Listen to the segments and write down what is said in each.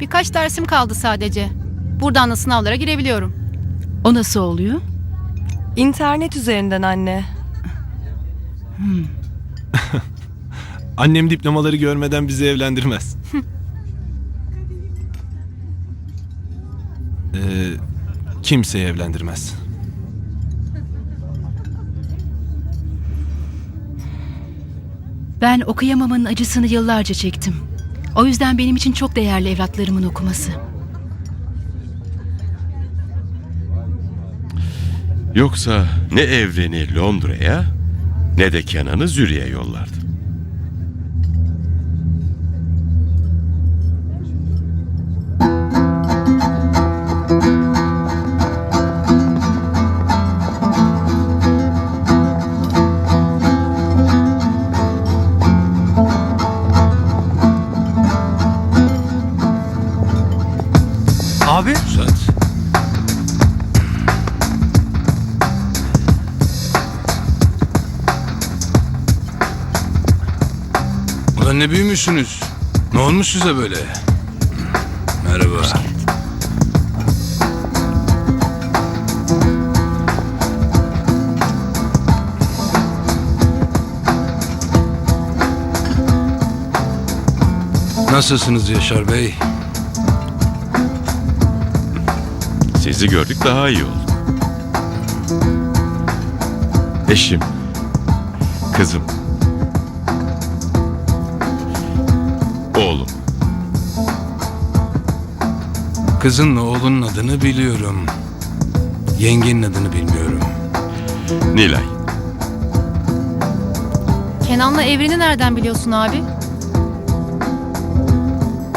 Birkaç dersim kaldı sadece. Buradan da sınavlara girebiliyorum. O nasıl oluyor? İnternet üzerinden anne. Annem diplomaları görmeden bizi evlendirmez. ee, kimseyi evlendirmez. Ben okuyamamanın acısını yıllarca çektim. O yüzden benim için çok değerli evlatlarımın okuması. Yoksa ne evreni Londra'ya ne de Kenan'ı Züriye yollardı. Ne büyümüşsünüz? Ne olmuş size böyle? Merhaba. Nasılsınız Yaşar Bey? Sizi gördük daha iyi olduk. Eşim, kızım, Kızınla oğlunun adını biliyorum. Yengenin adını bilmiyorum. Nilay. Kenan'la Evren'i nereden biliyorsun abi?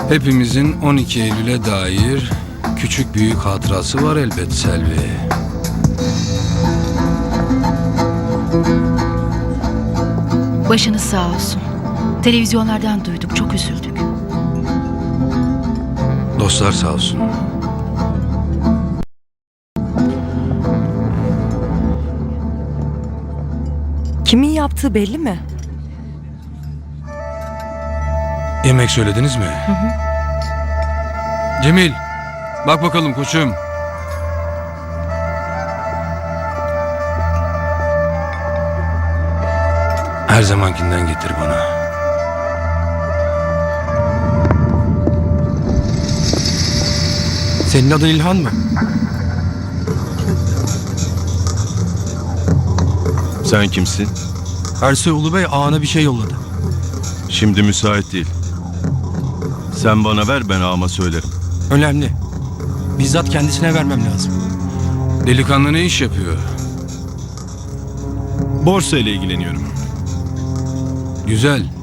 Hepimizin 12 Eylül'e dair küçük büyük hatırası var elbet Selvi. Başınız sağ olsun. Televizyonlardan duyduk, çok üzüldük. Dostlar sağ olsun. Kimin yaptığı belli mi? Yemek söylediniz mi? Cemil, bak bakalım koçum. Her zamankinden getir bana. Senin adın İlhan mı? Sen kimsin? Ersoy Ulubey ağana bir şey yolladı. Şimdi müsait değil. Sen bana ver ben ağama söylerim. Önemli. Bizzat kendisine vermem lazım. Delikanlı ne iş yapıyor? Borsa ile ilgileniyorum. Güzel.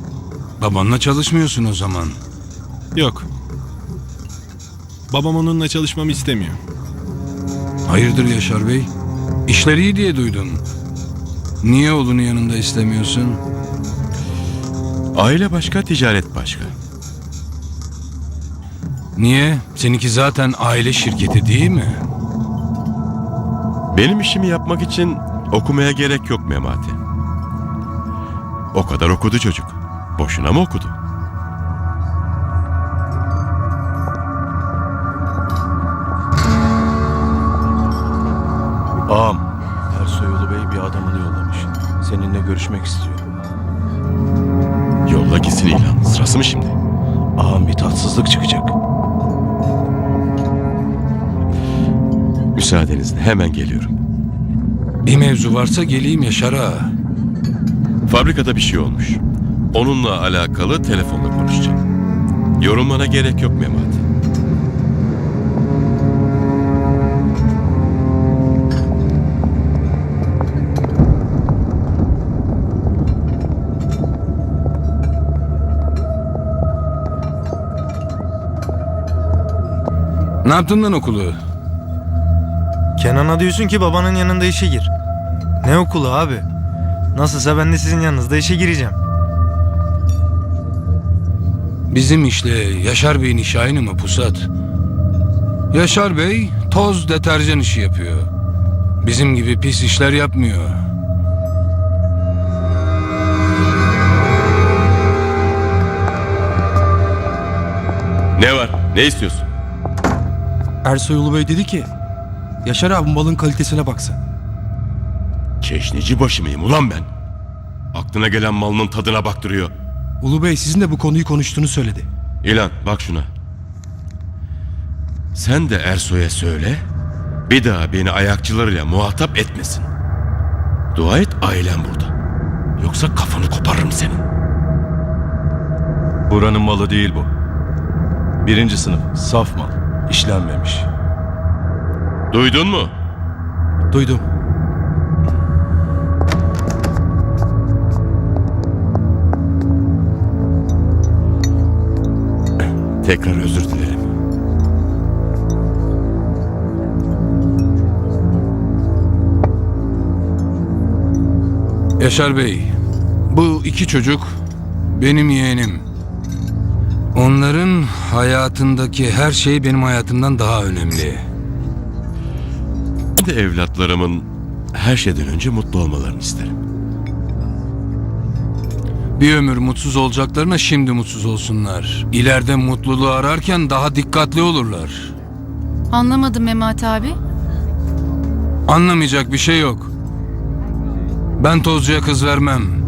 Babanla çalışmıyorsun o zaman. Yok. Babam onunla çalışmamı istemiyor. Hayırdır Yaşar Bey? İşleri iyi diye duydum. Niye oğlunu yanında istemiyorsun? Aile başka, ticaret başka. Niye? Seninki zaten aile şirketi değil mi? Benim işimi yapmak için okumaya gerek yok Memati. O kadar okudu çocuk. Boşuna mı okudu? Ağam, Ersoy Bey bir adamını yollamış. Seninle görüşmek istiyor. Yolla gitsin ilan. Sırası mı şimdi? Ağam bir tatsızlık çıkacak. Müsaadenizle hemen geliyorum. Bir mevzu varsa geleyim Yaşar ağa. Fabrikada bir şey olmuş. Onunla alakalı telefonla konuşacağım. Yorulmana gerek yok Memati. Ne yaptın lan okulu? Kenan'a diyorsun ki babanın yanında işe gir. Ne okulu abi? Nasılsa ben de sizin yanınızda işe gireceğim. Bizim işle Yaşar Bey'in işi aynı mı Pusat? Yaşar Bey toz deterjan işi yapıyor. Bizim gibi pis işler yapmıyor. Ne var? Ne istiyorsun? Ersoy Ulu Bey dedi ki Yaşar abi malın kalitesine baksın. Çeşnici başı mıyım ulan ben? Aklına gelen malının tadına baktırıyor. Ulu Bey sizin de bu konuyu konuştuğunu söyledi. İlan bak şuna. Sen de Ersoy'a söyle. Bir daha beni ayakçılarıyla muhatap etmesin. Dua et ailem burada. Yoksa kafanı koparırım senin. Buranın malı değil bu. Birinci sınıf, saf mal. İşlenmemiş. Duydun mu? Duydum. Tekrar özür dilerim. Yaşar Bey, bu iki çocuk benim yeğenim. Onların hayatındaki her şey benim hayatımdan daha önemli. Bir de evlatlarımın her şeyden önce mutlu olmalarını isterim. Bir ömür mutsuz olacaklarına şimdi mutsuz olsunlar. İleride mutluluğu ararken daha dikkatli olurlar. Anlamadım Memat abi. Anlamayacak bir şey yok. Ben tozcuya kız vermem.